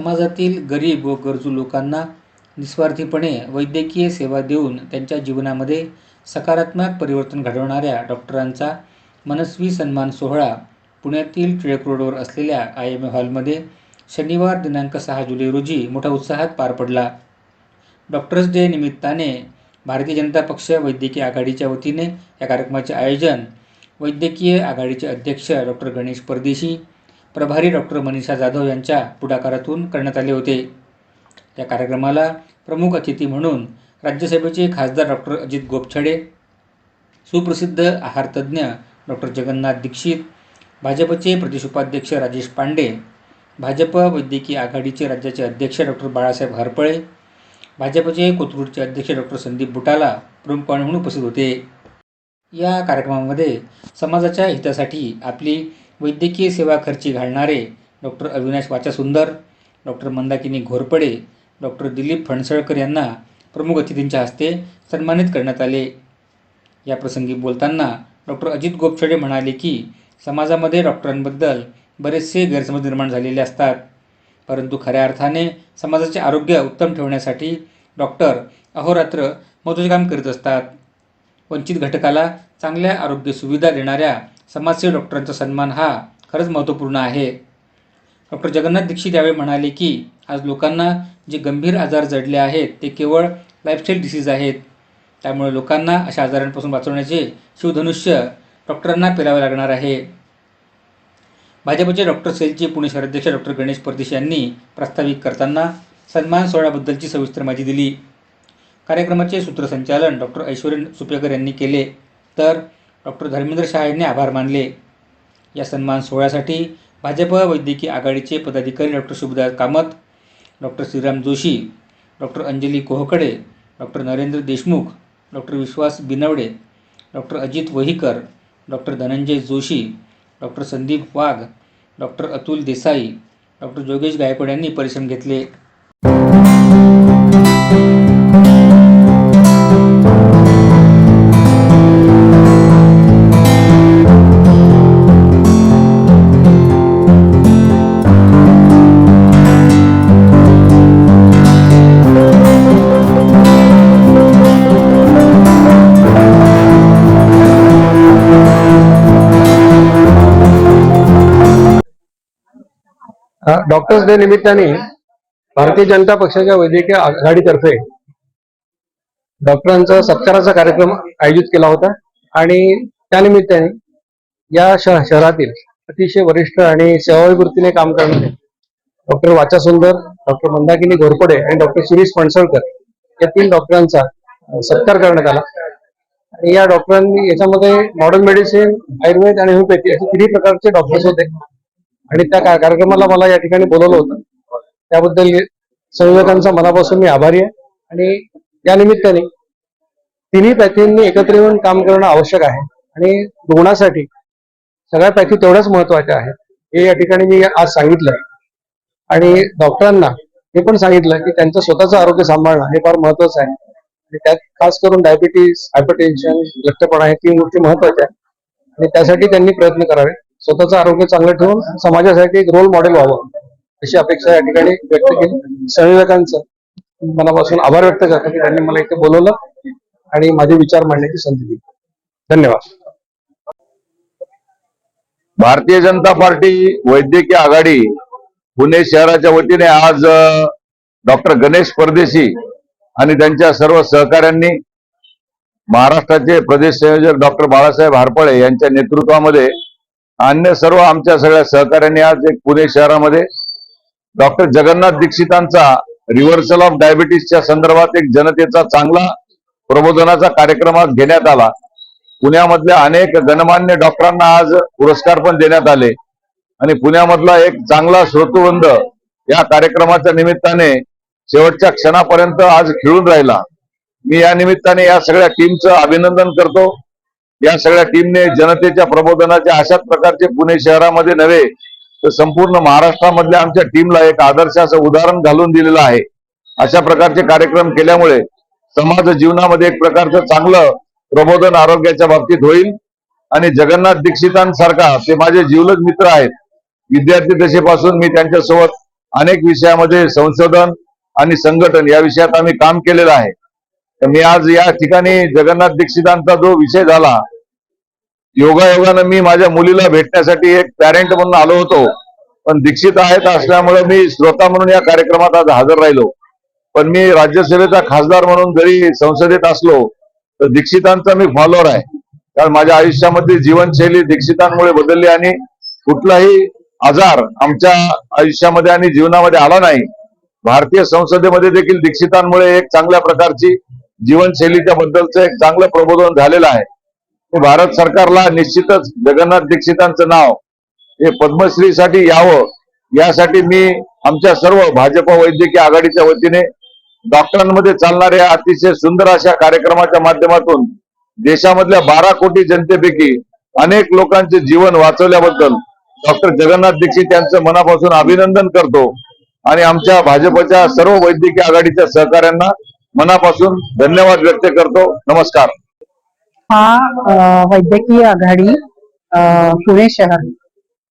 समाजातील गरीब व गरजू लोकांना निस्वार्थीपणे वैद्यकीय सेवा देऊन त्यांच्या जीवनामध्ये सकारात्मक परिवर्तन घडवणाऱ्या डॉक्टरांचा मनस्वी सन्मान सोहळा पुण्यातील टिळक रोडवर असलेल्या आय एम ए हॉलमध्ये शनिवार दिनांक सहा जुलै रोजी मोठ्या उत्साहात पार पडला. डॉक्टर्स डे निमित्ताने भारतीय जनता पक्ष वैद्यकीय आघाडीच्या वतीने या कार्यक्रमाचे आयोजन वैद्यकीय आघाडीचे अध्यक्ष डॉक्टर गणेश परदेशी प्रभारी डॉक्टर मनीषा जाधव यांच्या पुढाकारातून करण्यात आले होते. या कार्यक्रमाला प्रमुख अतिथी म्हणून राज्यसभेचे खासदार डॉक्टर अजित गोपछडे सुप्रसिद्ध आहारतज्ज्ञ डॉक्टर जगन्नाथ दीक्षित भाजपचे प्रदेश उपाध्यक्ष राजेश पांडे भाजप वैद्यकीय आघाडीचे राज्याचे अध्यक्ष डॉक्टर बाळासाहेब हरपळे भाजपचे कोथरूडचे अध्यक्ष डॉक्टर संदीप बुटाला प्रमुख पाहुणे म्हणून उपस्थित होते. या कार्यक्रमामध्ये समाजाच्या हितासाठी आपली वैद्यकीय सेवा खर्ची घालणारे doctor Avinash Vachasundar doctor Mandakini Ghorpade doctor Dilip Phansalkar यांना प्रमुख अतिथींच्या हस्ते सन्मानित करण्यात आले. या प्रसंगी बोलताना डॉक्टर अजित गोपछडे म्हणाले की समाजामध्ये डॉक्टरांबद्दल बरेचसे गैरसमज निर्माण झालेले असतात. परंतु खऱ्या अर्थाने समाजाचे आरोग्य उत्तम ठेवण्यासाठी डॉक्टर अहोरात्र महत्त्वाचे काम करीत असतात. वंचित घटकाला चांगल्या आरोग्य सुविधा देणाऱ्या समाजसेवी डॉक्टरांचा सन्मान हा खरंच महत्त्वपूर्ण आहे. डॉक्टर जगन्नाथ दीक्षित यावेळी म्हणाले की आज लोकांना जे गंभीर आजार जडले आहेत ते केवळ लाईफस्टाईल डिसीज आहेत. त्यामुळे लोकांना अशा आजारांपासून वाचवण्याचे शिवधनुष्य डॉक्टरांना पेलावे लागणार आहे. भाजपचे डॉक्टर सेलचे पुणे शहराध्यक्ष डॉक्टर गणेश परदेश यांनी प्रास्ताविक करताना सन्मान सोहळ्याबद्दलची सविस्तर माहिती दिली. कार्यक्रमाचे सूत्रसंचालन डॉक्टर ऐश्वर्य सुपेकर यांनी केले. तर डॉक्टर धर्मेंद्र शाह यांनी आभार मानले. या सन्मान सोहळ्यासाठी भाजप वैद्यकीय आघाडीचे पदाधिकारी doctor Shubhadas Kamat doctor Shriram Joshi doctor Anjali Kohakade doctor Narendra Deshmukh doctor Vishwas Binwade doctor Ajit Vahikar doctor Dhananjay Joshi doctor Sandeep Wagh doctor Atul Desai doctor जोगेश Gaikwad यांनी परिश्रम घेतले. डॉक्टर्स डे निमित्ताने भारतीय जनता पक्षाच्या वैद्यकीय आघाडीतर्फे डॉक्टरांचा सत्काराचा कार्यक्रम आयोजित केला होता. आणि त्यानिमित्ताने या शहरातील अतिशय वरिष्ठ आणि सेवाभावी वृत्तीने काम करणारे डॉक्टर वाचा सुंदर डॉक्टर मंदाकिनी घोरपडे आणि डॉक्टर शिरीष फणसळकर या तीन डॉक्टरांचा सत्कार करण्यात आला. आणि या डॉक्टरांनी याच्यामध्ये मॉडर्न मेडिसिन आयुर्वेद आणि होमिओपॅथी असे तिन्ही प्रकारचे डॉक्टर्स होते. आणि त्या कार्यक्रमाला मला या ठिकाणी बोलवलं होतं. त्याबद्दल संयोजकांचा मनापासून मी आभारी आहे. आणि या निमित्ताने तिन्ही पॅथींनी एकत्र येऊन काम करणं आवश्यक आहे. आणि रुग्णासाठी सगळ्या पॅथी तेवढ्याच महत्त्वाच्या आहेत. हे या ठिकाणी मी आज सांगितलं. आणि डॉक्टरांना हे पण सांगितलं की त्यांचं स्वतःचं आरोग्य सांभाळणं हे फार महत्वाचं आहे. आणि त्यात खास करून डायबिटीस हायपरटेन्शन लठ्ठपणा हे तीन गोष्टी महत्त्वाच्या आहेत. आणि त्यासाठी त्यांनी प्रयत्न करावे. स्वतःचं आरोग्य चांगलं ठेवून समाजासाठी एक रोल मॉडेल व्हावं अशी अपेक्षा या ठिकाणी व्यक्त केली. संयोजकांचं मनापासून आभार व्यक्त करतो की त्यांनी मला इथे बोलवलं आणि माझे विचार मांडण्याची संधी दिली. धन्यवाद. भारतीय जनता पार्टी वैद्यकीय आघाडी पुणे शहराच्या वतीने आज डॉक्टर गणेश परदेशी आणि त्यांच्या सर्व सहकाऱ्यांनी महाराष्ट्राचे प्रदेश संयोजक डॉक्टर बाळासाहेब हारपळे यांच्या नेतृत्वामध्ये अन्य सर्व आमच्या सगळ्या सहकाऱ्यांनी आज एक पुणे शहरामध्ये डॉक्टर जगन्नाथ दीक्षितांचा रिव्हर्सल ऑफ डायबिटीसच्या संदर्भात एक जनतेचा चांगला प्रबोधनाचा कार्यक्रम आज घेण्यात आला. पुण्यामधल्या अनेक गणमान्य डॉक्टरांना आज पुरस्कार पण देण्यात आले. आणि पुण्यामधला एक चांगला श्रोतवृंद या कार्यक्रमाच्या निमित्ताने शेवटच्या क्षणापर्यंत आज खेळून राहिला. मी या निमित्ताने या सगळ्या टीमचं अभिनंदन करतो. या सगळ्या टीमने जनतेच्या प्रबोधनाच्या अशाच प्रकारचे पुणे शहरामध्ये नव्हे तर संपूर्ण महाराष्ट्रामधल्या आमच्या टीमला एक आदर्शाचं उदाहरण घालून दिलेलं आहे. अशा प्रकारचे कार्यक्रम केल्यामुळे समाज जीवनामध्ये एक प्रकारचं चांगलं प्रबोधन आरोग्याच्या बाबतीत होईल. आणि जगन्नाथ दीक्षितांसारखा ते माझे जीवलग मित्र आहेत. विद्यार्थी दशेपासून मी त्यांच्यासोबत अनेक विषयामध्ये संशोधन आणि संघटन या विषयात आम्ही काम केलेलं आहे. मी आज या ठिकाणी जगन्नाथ दीक्षितांचा जो विषय झाला योगायोगानं मी माझ्या मुलीला भेटण्यासाठी एक पॅरेंट म्हणून आलो होतो. पण दीक्षित आहेत असल्यामुळे मी श्रोता म्हणून या कार्यक्रमात आज हजर राहिलो. पण मी राज्यसभेचा खासदार म्हणून जरी संसदेत असलो तर दीक्षितांचा मी फॉलोअर आहे. कारण माझ्या आयुष्यामध्ये जीवनशैली दीक्षितांमुळे बदलली आणि कुठलाही आजार आमच्या आयुष्यामध्ये आणि जीवनामध्ये आला नाही. भारतीय संसदेमध्ये देखील दीक्षितांमुळे एक चांगल्या प्रकारची जीवनशैलीच्या बद्दलचं एक चांगलं प्रबोधन झालेलं आहे. भारत सरकारला निश्चितच जगन्नाथ दीक्षितांचं नाव हे पद्मश्रीसाठी यावं यासाठी मी आमच्या सर्व भाजप वैद्यकीय आघाडीच्या वतीने डॉक्टरांमध्ये चालणाऱ्या अतिशय सुंदर अशा कार्यक्रमाच्या माध्यमातून देशामधल्या बारा कोटी जनतेपैकी अनेक लोकांचे जीवन वाचवल्याबद्दल डॉक्टर जगन्नाथ दीक्षित यांचं मनापासून अभिनंदन करतो आणि आमच्या भाजपच्या सर्व वैद्यकीय आघाडीच्या सहकाऱ्यांना मनापासून धन्यवाद व्यक्त करतो. नमस्कार. हा वैद्यकीय आघाडी पुणे शहर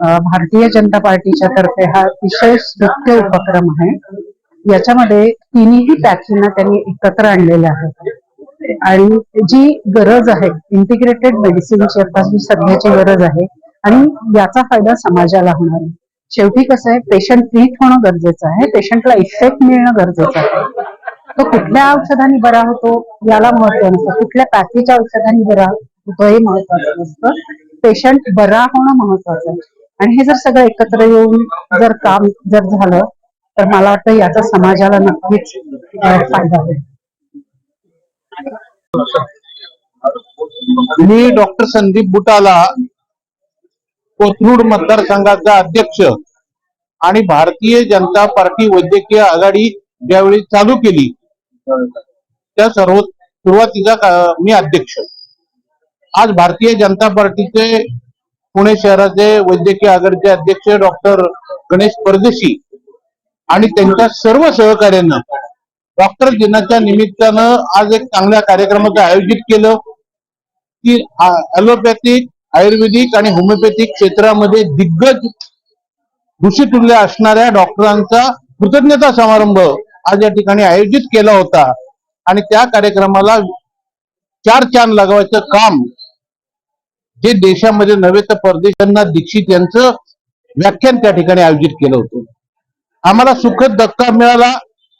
भारतीय जनता पार्टीच्या तर्फे हा विशेष नृत्य उपक्रम आहे. याच्यामध्ये तिन्ही पॅथींना त्यांनी एकत्र आणलेल्या आहे आणि जी गरज आहे इंटिग्रेटेड मेडिसिनची आता जी सध्याची गरज आहे आणि याचा फायदा समाजाला होणार आहे. शेवटी कसं आहे पेशंट ट्रीट होणं गरजेचं आहे पेशंटला इफेक्ट मिळणं गरजेचं आहे. तो कुठल्या औषधाने बरा होतो याला महत्त्व नसतं. कुठल्या पॅकेजच्या औषधाने बरा होतो हे महत्वाचं नसतं. पेशंट बरा होणं महत्वाचं आहे आणि हे जर सगळं एकत्र येऊन जर काम जर झालं तर मला वाटतं याचा समाजाला नक्कीच फायदा होईल. मी डॉक्टर संदीप बुटाला कोथरूड मतदारसंघाचा अध्यक्ष आणि भारतीय जनता पार्टी वैद्यकीय आघाडी ज्यावेळी चालू केली त्या सर्व सुरुवातीचा मी अध्यक्ष. आज भारतीय जनता पार्टीचे पुणे शहराचे वैद्यकीय आघाडीचे अध्यक्ष डॉक्टर गणेश परदेशी आणि त्यांच्या सर्व सहकार्यानं डॉक्टर दिनाच्या निमित्तानं आज एक चांगल्या कार्यक्रमाचं आयोजित केलं की ॲलोपॅथिक आयुर्वेदिक आणि होमिओपॅथिक क्षेत्रामध्ये दिग्गज ऋषितुल्य असणाऱ्या डॉक्टरांचा कृतज्ञता समारंभ आज या ठिकाणी आयोजित केला होता. आणि त्या कार्यक्रमाला चार चांद लगावायचं काम जे देशामध्ये नव्हे तर परदेशांना दीक्षित यांचं व्याख्यान त्या ठिकाणी आयोजित केलं होतं. आम्हाला सुखद धक्का मिळाला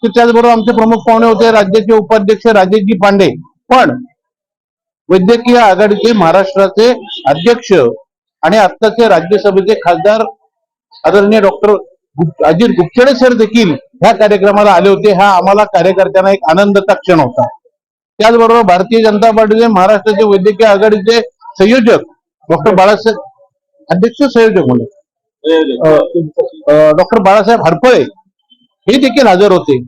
की त्याचबरोबर आमचे प्रमुख पाहुणे होते राज्याचे उपाध्यक्ष राजेशजी पांडे. पण वैद्यकीय आघाडीचे महाराष्ट्राचे अध्यक्ष आणि आत्ताचे राज्यसभेचे खासदार आदरणीय डॉक्टर अजित गुप्तडे सर देखील ह्या कार्यक्रमाला आले होते. हा आम्हाला कार्यकर्त्यांना एक आनंदाचा क्षण होता. त्याचबरोबर भारतीय जनता पार्टीचे महाराष्ट्राचे वैद्यकीय आघाडीचे संयोजक डॉक्टर बाळासाहेब अध्यक्ष संयोजक म्हणून. डॉक्टर बाळासाहेब हरपळे हे देखील हजर होते.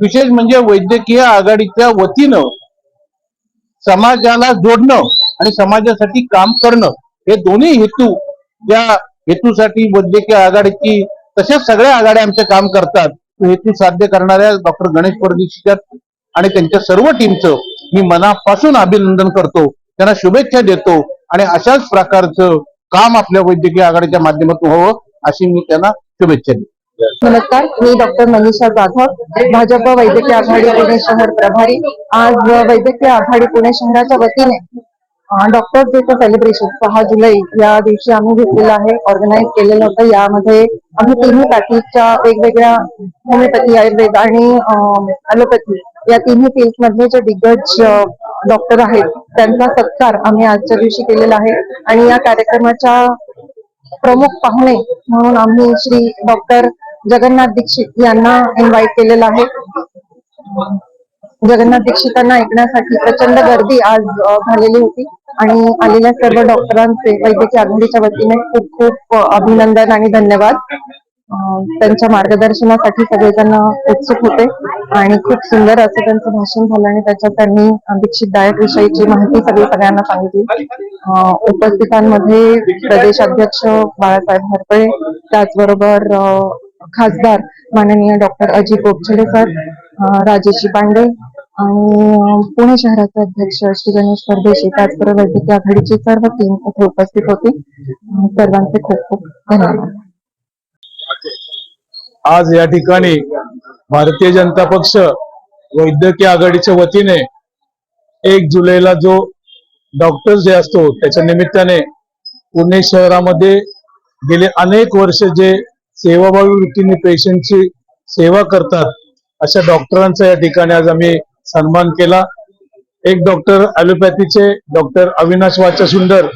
विशेष म्हणजे वैद्यकीय आघाडीच्या वतीनं समाजाला जोडणं आणि समाजासाठी काम करणं हे दोन्ही हेतू ज्या हेतूसाठी वैद्यकीय आघाडीची तसेच सगळ्या आघाड्या आमचे काम करतात. हेतू साध्य करणाऱ्या डॉक्टर गणेश परदेशीच्या आणि त्यांच्या सर्व टीमचं मी मनापासून अभिनंदन करतो. त्यांना शुभेच्छा देतो आणि अशाच प्रकारचं काम आपल्या वैद्यकीय आघाडीच्या माध्यमातून व्हावं अशी मी त्यांना शुभेच्छा देतो. नमस्कार मी डॉक्टर मनीषा जाधव भाजप वैद्यकीय आघाडी पुणे शहर प्रभारी. आज वैद्यकीय आघाडी पुणे शहराच्या वतीने डॉक्टर डेचं सेलिब्रेशन सहा जुलै या दिवशी आम्ही घेतलेलं आहे ऑर्गनाईज केलेलं होतं. यामध्ये आम्ही तिन्ही पॅकेजच्या वेगवेगळ्या होमिओपॅथी आयुर्वेद आणि ॲलोपॅथी या तिन्ही फील्ड मधले जे दिग्गज डॉक्टर आहेत त्यांचा सत्कार आम्ही आजच्या दिवशी केलेला आहे. आणि या कार्यक्रमाच्या प्रमुख पाहुणे म्हणून आम्ही श्री डॉक्टर जगन्नाथ दीक्षित यांना इन्व्हाइट केलेलं आहे. जगन्नाथ दीक्षितांना ऐकण्यासाठी प्रचंड गर्दी आज झालेली होती. आणि आलेल्या सर्व डॉक्टरांचे वैद्यकीय आघाडीच्या वतीने खूप खूप अभिनंदन आणि धन्यवाद. त्यांच्या मार्गदर्शनासाठी सगळेजण उत्सुक होते आणि खूप सुंदर असं त्यांचं भाषण झालं आणि त्याच्यात त्यांनी दीक्षित डायट विषयीची माहिती सगळी सगळ्यांना सांगितली. उपस्थितांमध्ये प्रदेश अध्यक्ष बाळासाहेब हरपळे त्याचबरोबर खासदार माननीय डॉक्टर अजित गोपछडे सर राजेशी पांडे आणि पुणे शहराचे अध्यक्ष श्री गणेश परदेशी त्याचबरोबर वैद्यकीय आघाडीची सर्व टीम इथे उपस्थित होती. सर्वांचे खूप खूप धन्यवाद. आज या ठिकाणी भारतीय जनता पक्ष वैद्यकीय आघाडीच्या वतीने एक जुलैला जो डॉक्टर्स डे असतो त्याच्या निमित्ताने पुणे शहरामध्ये गेले अनेक वर्ष जे सेवाभावी वृत्तीने पेशंटची सेवा करतात अशा डॉक्टरांचा या ठिकाणी आज आम्ही सन्मान केला. एक डॉक्टर ॲलोपॅथीचे डॉक्टर अविनाश वाचा सुंदर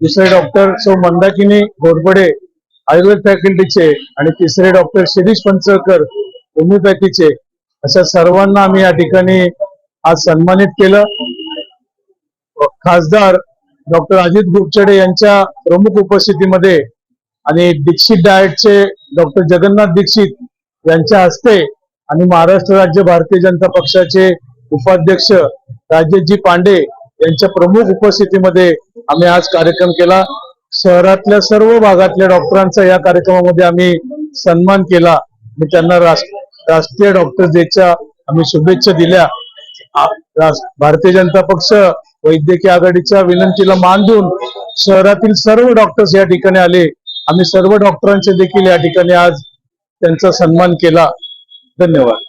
दुसरे डॉक्टर सौ मंदाकिनी घोरपडे आयुर्वेद फॅकल्टीचे आणि तिसरे डॉक्टर शिरीष पंचळकर होमिओपॅथीचे अशा सर्वांना आम्ही या ठिकाणी आज सन्मानित केलं. खासदार डॉक्टर अजित गुपचडे यांच्या प्रमुख उपस्थितीमध्ये आणि दीक्षित डायटचे डॉक्टर जगन्नाथ दीक्षित यांच्या हस्ते आणि महाराष्ट्र राज्य भारतीय जनता पक्षाचे उपाध्यक्ष राजेशजी पांडे यांच्या प्रमुख उपस्थितीमध्ये आम्ही आज कार्यक्रम केला. शहरातल्या सर्व भागातल्या डॉक्टरांचा या कार्यक्रमामध्ये आम्ही सन्मान केला. आणि त्यांना राष्ट्रीय डॉक्टर्स डेच्या आम्ही शुभेच्छा दिल्या. भारतीय जनता पक्ष वैद्यकीय आघाडीच्या विनंतीला मान देऊन शहरातील सर्व डॉक्टर्स या ठिकाणी आले. आम्ही सर्व डॉक्टरांचे देखील या ठिकाणी आज त्यांचा सन्मान केला. धन्यवाद.